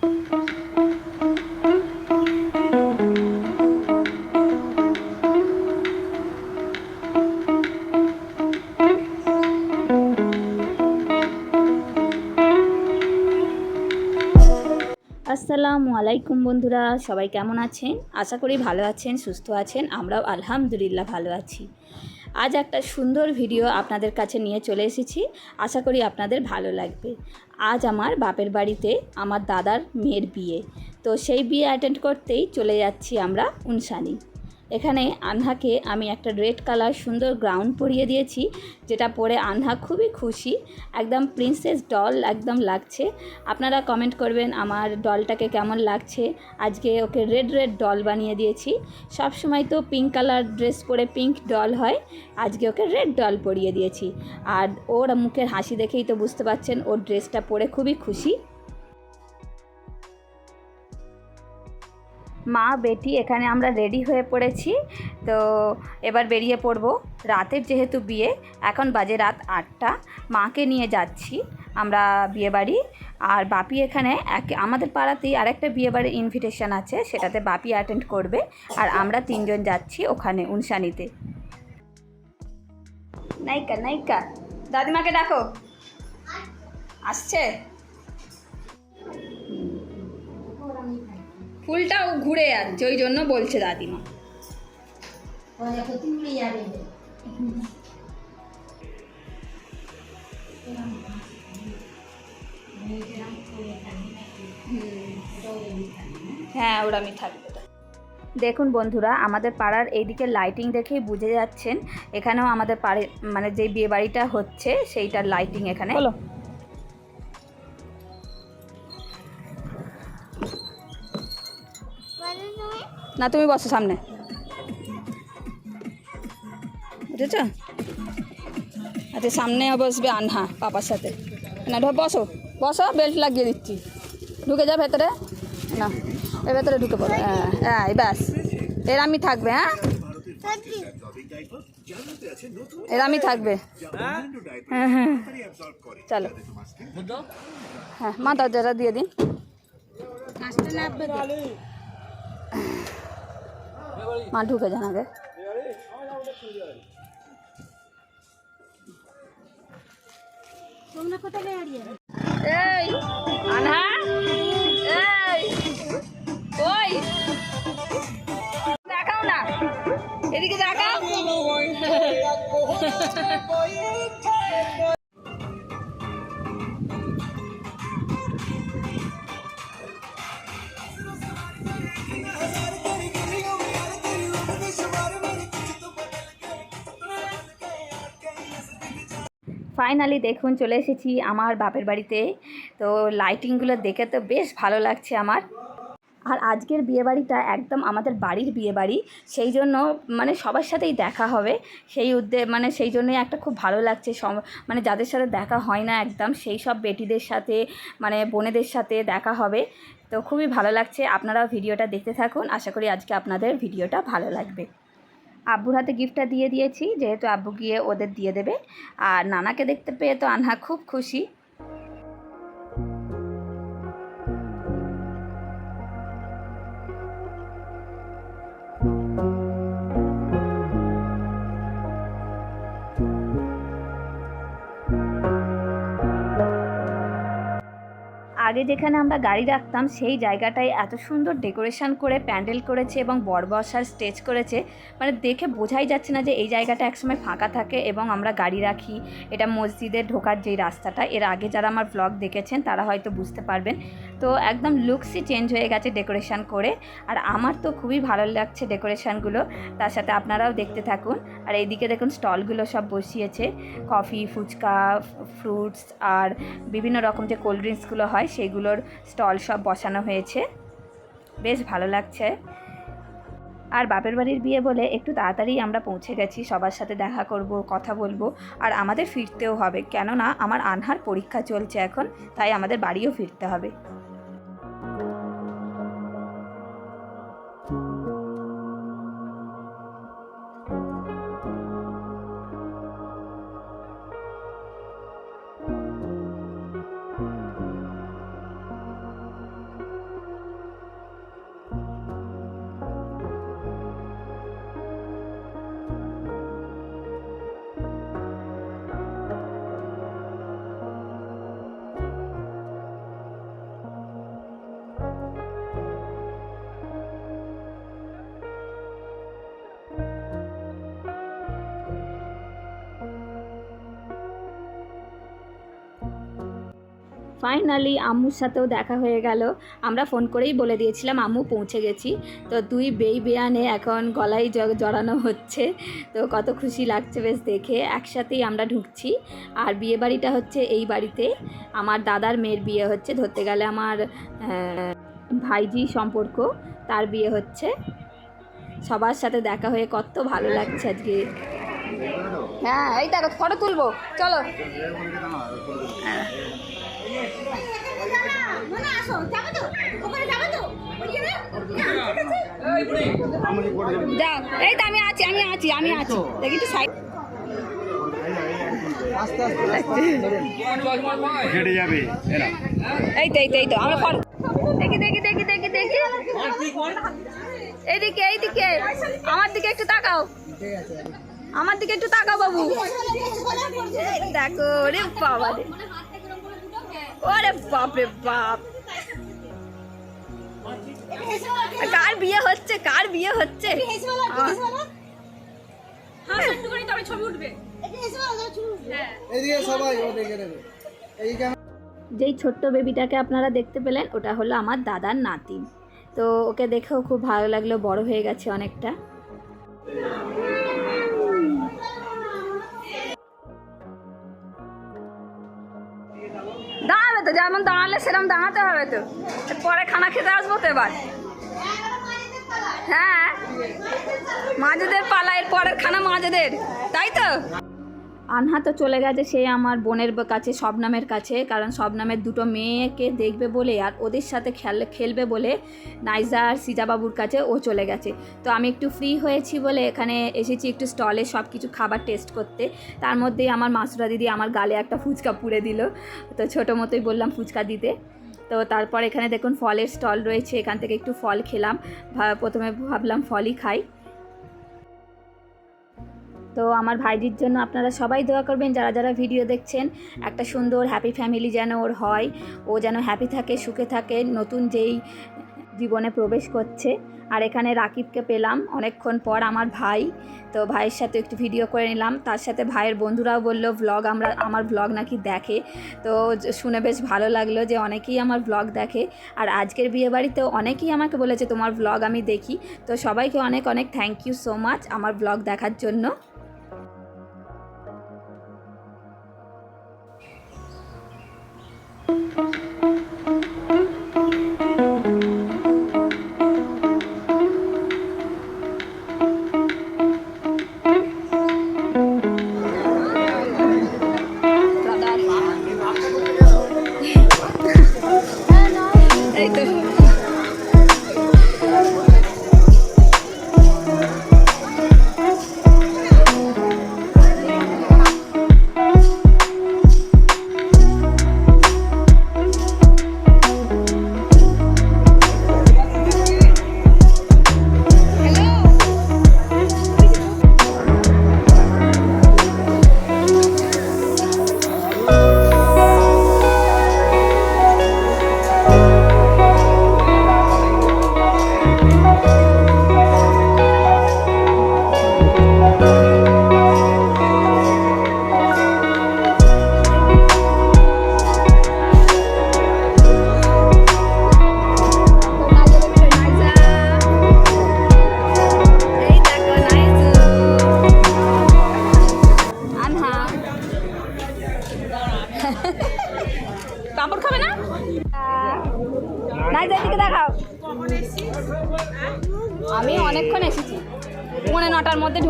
আসসালামু আলাইকুম বন্ধুরা, সবাই কেমন আছেন? আশা করি ভালো আছেন, সুস্থ আছেন, আমরাও আলহামদুলিল্লাহ ভালো আছি। আজ একটা সুন্দর ভিডিও আপনাদের কাছে নিয়ে চলে এসেছি। আশা করি আপনাদের ভালো লাগবে। আজ আমার বাপের বাড়িতে আমার দাদার মেয়ের বিয়ে। তো সেই বিয়ে অ্যাটেন্ড করতেই চলে যাচ্ছি আমরা উনসানি। এখানে আনহাকে আমি একটা রেড কালার সুন্দর গ্রাউন্ড পরিয়ে দিয়েছি, যেটা পরে আনহা খুবই খুশি। একদম প্রিন্সেস ডল একদম লাগছে। আপনারা কমেন্ট করবেন আমার ডলটাকে কেমন লাগছে। আজকে ওকে রেড রেড ডল বানিয়ে দিয়েছি। সব সময় তো পিঙ্ক কালার ড্রেস পরে পিঙ্ক ডল হয়, আজকে ওকে রেড ডল পরিয়ে দিয়েছি। আর ওর মুখের হাসি দেখেই তো বুঝতে পারছেন, ওর ড্রেসটা পরে খুবই খুশি। মা, বেটি এখানে আমরা রেডি হয়ে পড়েছি। তো এবার বেরিয়ে পড়ব। রাতের যেহেতু বিয়ে, এখন বাজে রাত আটটা। মাকে নিয়ে যাচ্ছি আমরা বিয়েবাড়ি। আর বাপি এখানে এক, আমাদের পাড়াতেই আরেকটা বিয়েবাড়ির ইনভিটেশন আছে, সেটাতে বাপি অ্যাটেন্ড করবে। আর আমরা তিনজন যাচ্ছি ওখানে উনসানিতে। নাইকা নাইকা দাদিমাকে ডাকো। আসছে? ফুলটাও ঘুরে যাচ্ছে ওই জন্য বলছে দাদিমা। হ্যাঁ ওরামই থাকবে। দেখুন বন্ধুরা আমাদের পাড়ার এইদিকে লাইটিং দেখেই বুঝে যাচ্ছেন এখানেও আমাদের পাড়ে মানে যে বিয়ে বাড়িটা হচ্ছে সেইটার লাইটিং এখানে। না, তুমি বসো সামনে। বুঝেছ? আচ্ছা সামনে বসবে আনহা, পাপার সাথে। না বসো বসো বেল্ট লাগিয়ে দিচ্ছি। ঢুকে যা ভেতরে। না এর ভেতরে ঢুকে পড়ো। হ্যাঁ হ্যাঁ ব্যাস। এরামি থাকবে হ্যাঁ? এরামি থাকবে। হ্যাঁ হ্যাঁ। চলো। হ্যাঁ মা দরজাটা দিয়ে দিন মা ঢুকে যান আগে। এই ফাইনালি দেখুন চলে এসেছি আমার বাপের বাড়িতে। তো লাইটিংগুলো দেখে তো বেশ ভালো লাগছে আমার। আর আজকের বিয়েবাড়িটা একদম আমাদের বাড়ির বিয়েবাড়ি, সেই জন্য মানে সবার সাথেই দেখা হবে। সেই উদ্দে মানে সেই জন্যই একটা খুব ভালো লাগছে সম মানে যাদের সাথে দেখা হয় না একদম, সেই সব বেটিদের সাথে মানে বোনেদের সাথে দেখা হবে। তো খুবই ভালো লাগছে, আপনারাও ভিডিওটা দেখতে থাকুন। আশা করি আজকে আপনাদের ভিডিওটা ভালো লাগবে। আব্বুর হাতে গিফটটা দিয়ে দিয়েছি, যেহেতু আব্বু গিয়ে ওদের দিয়ে দেবে। আর নানাকে দেখতে পেয়ে তো আনহা খুব খুশি। আগে যেখানে আমরা গাড়ি রাখতাম, সেই জায়গাটায় এত সুন্দর ডেকোরেশন করে প্যান্ডেল করেছে এবং বর বসার স্টেজ করেছে। মানে দেখে বোঝাই যাচ্ছে না যে এই জায়গাটা একসময় ফাঁকা থাকে এবং আমরা গাড়ি রাখি। এটা মসজিদে ঢোকার যেই রাস্তাটা, এর আগে যারা আমার ব্লগ দেখেছেন, তারা হয়তো বুঝতে পারবেন। তো একদম লুকসই চেঞ্জ হয়ে গেছে ডেকোরেশন করে। আর আমার তো খুবই ভালো লাগছে ডেকোরেশনগুলো তার সাথে আপনারাও দেখতে থাকুন। আর এইদিকে দেখুন স্টলগুলো সব বসিয়েছে। কফি ফুচকা ফ্রুটস আর বিভিন্ন রকম যে কোল্ড ড্রিঙ্কসগুলো হয় সেগুলোর স্টল সব বসানো হয়েছে। বেশ ভালো লাগছে। আর বাপের বাড়ির বিয়ে বলে একটু তাড়াতাড়ি আমরা পৌঁছে গেছি, সবার সাথে দেখা করব, কথা বলব। আর আমাদের ফিরতেও হবে, কেননা আমার আনহার পরীক্ষা চলছে এখন, তাই আমাদের বাড়িও ফিরতে হবে। ফাইনালি আম্মুর সাথেও দেখা হয়ে গেল। আমরা ফোন করেই বলে দিয়েছিলাম, আম্মু, পৌঁছে গেছি। তো দুই বেই বেয়ানে এখন গলায় জড়ানো হচ্ছে। তো কত খুশি লাগছে বেশ দেখে। একসাথেই আমরা ঢুকছি। আর বিয়ে বাড়িটা হচ্ছে এই বাড়িতে। আমার দাদার মেয়ের বিয়ে হচ্ছে। ধরতে গেলে আমার ভাইজি সম্পর্ক, তার বিয়ে হচ্ছে। সবার সাথে দেখা হয়ে কত ভালো লাগছে আজকে। হ্যাঁ এই দেখো ফটো তুলবো। চলো। যাও এই তো আমি আছি আমি আছি আমি আছি। দেখি তো সাইড এই তো এই তো এই তো আমরা ফটো দেখি দেখি দেখি দেখি দেখি। এইদিকে এইদিকে আমার দিকে একটু তাকাও। আমার দিকে একটু তাকা বাবু। দেখো রে বাবা রে। ওরে বাপ রে বাপ। কার বিয়ে হচ্ছে? কার বিয়ে হচ্ছে? নেবে। এইদিকে যেই ছোট্ট বেবিটাকে আপনারা দেখতে পেলেন ওটা হলো আমার দাদার নাতি। তো ওকে দেখেও খুব ভালো লাগল বড় হয়ে গেছে অনেকটা। তো যেমন দাঁড়ালে সেরকম দাঁড়াতে হবে তো পরে খানা খেতে আসব তো এবার। হ্যাঁ মাঝেদের পালা, এর পরের খানা মাঝেদের, তাই তো? আনহা তো চলে গেছে, সে আমার বোনের কাছে, শবনামের কাছে, কারণ শবনামের দুটো মেয়েকে দেখবে বলে আর ওদের সাথে খেল, খেলবে বলে নাইজা আর সিজাবাবুর কাছে ও চলে গেছে। তো আমি একটু ফ্রি হয়েছি বলে এখানে এসেছি একটু স্টলে সব কিছু খাবার টেস্ট করতে। তার মধ্যেই আমার মাসুরা দিদি আমার গালে একটা ফুচকা পুড়ে দিল। তো ছোটো মতোই বললাম ফুচকা দিতে। তো তারপর এখানে দেখুন ফলের স্টল রয়েছে, এখান থেকে একটু ফল খেলাম। প্রথমে ভাবলাম ফলই খাই। তো আমার ভাইজির জন্য আপনারা সবাই দোয়া করবেন, যারা যারা ভিডিও দেখছেন, একটা সুন্দর হ্যাপি ফ্যামিলি যেন ওর হয়, ও যেন হ্যাপি থাকে, সুখে থাকে, নতুন যেই জীবনে প্রবেশ করছে। আর এখানে রাকিবকে পেলাম অনেকক্ষণ পর, আমার ভাই। তো ভাইয়ের সাথে একটু ভিডিও করে নিলাম। তার সাথে ভাইয়ের বন্ধুরাও বলল ভ্লগ আমরা, আমার ভ্লগ নাকি দেখে। তো শুনে বেশ ভালো লাগল যে অনেকেই আমার ভ্লগ দেখে। আর আজকের বিয়েবাড়িতেও অনেকেই আমাকে বলেছে, তোমার ভ্লগ আমি দেখি। তো সবাইকে অনেক অনেক থ্যাংক ইউ সো মাচ আমার ভ্লগ দেখার জন্য।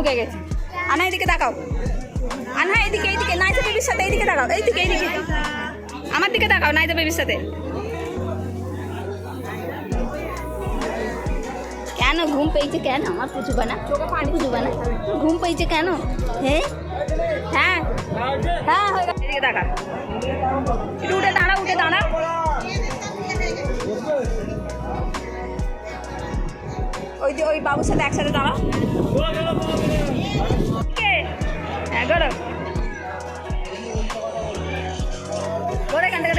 ঢুকে গেছি। আনা এদিকে দেখাও আনহা এদিকে এইদিকে নাইজা বেবির সাথে এইদিকে দেখাও এইদিকে এইদিকে। আমার দিকে দেখাও নাইজা বেবির সাথে। কেন ঘুম পেয়েছে কেন? আমার পুচু বানা পুচু বানা ঘুম পেয়েছে কেন? হ্যাঁ হ্যাঁ। হ্যাঁ হয়ে গেছে। এদিকে একটু উঠে দাঁড়া উঠে দাঁড়া ওই যে ওই বাবুর সাথে একসাথে দাঁড়া কে? হ্যাঁ এখান থেকে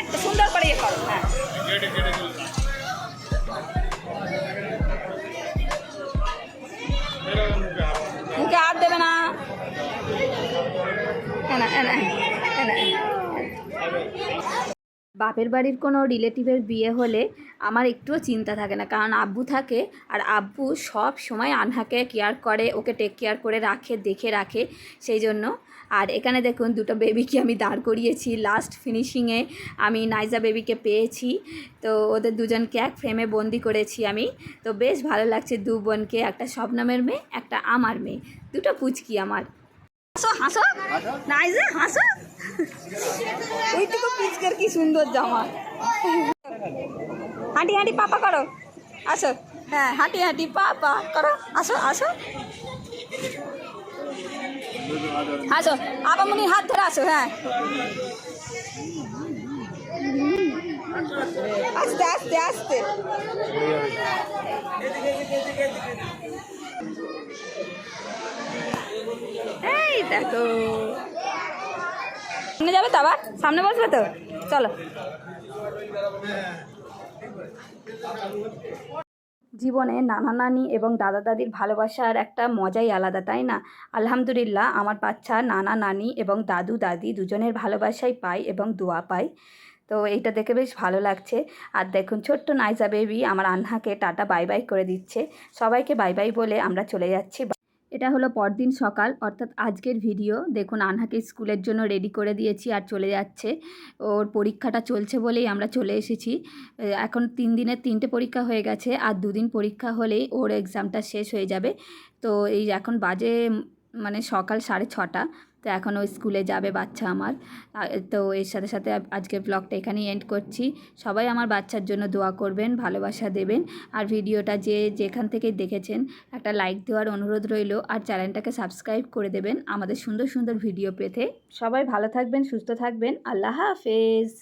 একটু সুন্দর করে ইয়ে করো হ্যাঁ। মুখে হাত দেবে না। বাপের বাড়ির কোনো রিলেটিভের বিয়ে হলে আমার একটুও চিন্তা থাকে না। কারণ আব্বু থাকে আর আব্বু সব সময় আনহাকে কেয়ার করে, ওকে টেক কেয়ার করে রাখে, দেখে রাখে সেই জন্য। আর এখানে দেখুন, দুটো বেবিকে আমি দাঁড় করিয়েছি লাস্ট ফিনিশিংয়ে আমি নাইজা বেবিকে পেয়েছি। তো ওদের দুজনকে এক ফ্রেমে বন্দি করেছি আমি। তো বেশ ভালো লাগছে দু বোনকে, একটা শবনমের মেয়ে, একটা আমার মেয়ে। দুটো পুচকি আমার। হাসো হাসো। নাইজা, হাসো। কি সুন্দর জামা। হাঁটি হাঁটি, পাপা করো। আসো। হ্যাঁ হাঁটি হাঁটি, পাপা করো। আসো আসো। আসো। আপামনির হাত ধরে আসো হ্যাঁ। আস্তে আস্তে আস্তে। এই দেখো। সামনে যাবে তো আবার? সামনে বসবে তো? চলো। জীবনে নানা নানি এবং দাদা দাদির ভালোবাসার একটা মজাই আলাদা, তাই না? আলহামদুলিল্লাহ, আমার বাচ্চা নানা নানি এবং দাদু দাদি দুজনের ভালোবাসাই পাই এবং দোয়া পাই। তো এইটা দেখে বেশ ভালো লাগছে। আর দেখুন, ছোট্ট নাইজা বেবি আমার আনহাকে টাটা বাই বাই করে দিচ্ছে। সবাইকে বাই বাই বলে আমরা চলে যাচ্ছি। এটা হলো পরদিন সকাল, অর্থাৎ আজকের ভিডিও দেখুন, আনহাকে স্কুলের জন্য রেডি করে দিয়েছি আর চলে যাচ্ছে। ওর পরীক্ষাটা চলছে বলেই আমরা চলে এসেছি। এখন তিন দিনের তিনটে পরীক্ষা হয়ে গেছে। আর দুদিন পরীক্ষা হলেই ওর এক্সামটা শেষ হয়ে যাবে। তো এই এখন বাজে মানে সকাল সাড়ে ছটা, তো এখন ও স্কুলে যাবে বাচ্চা আমার। তো এর সাথে সাথে আজকের ব্লগটা এখানেই এন্ড করছি। সবাই আমার বাচ্চার জন্য দোয়া করবেন, ভালোবাসা দেবেন। আর ভিডিওটা যে যেখান থেকেই দেখেছেন, একটা লাইক দেওয়ার অনুরোধ রইল। আর চ্যানেলটাকে সাবস্ক্রাইব করে দেবেন আমাদের সুন্দর সুন্দর ভিডিও পেতে। সবাই ভালো থাকবেন, সুস্থ থাকবেন। আল্লাহ হাফেজ।